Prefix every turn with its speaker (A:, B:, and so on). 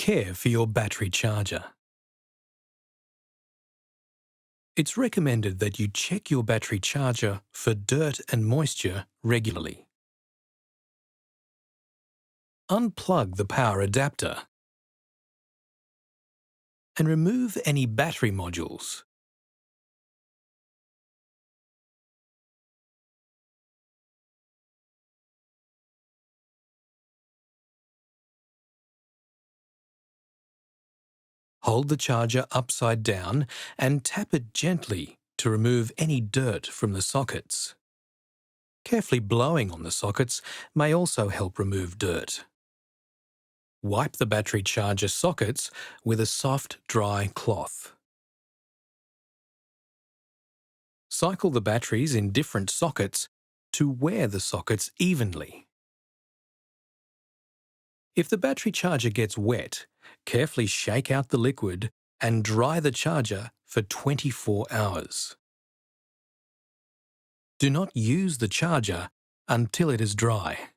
A: Care for your battery charger. It's recommended that you check your battery charger for dirt and moisture regularly. Unplug the power adapter and remove any battery modules. Hold the charger upside down and tap it gently to remove any dirt from the sockets. Carefully blowing on the sockets may also help remove dirt. Wipe the battery charger sockets with a soft, dry cloth. Cycle the batteries in different sockets to wear the sockets evenly. If the battery charger gets wet, carefully shake out the liquid and dry the charger for 24 hours. Do not use the charger until it is dry.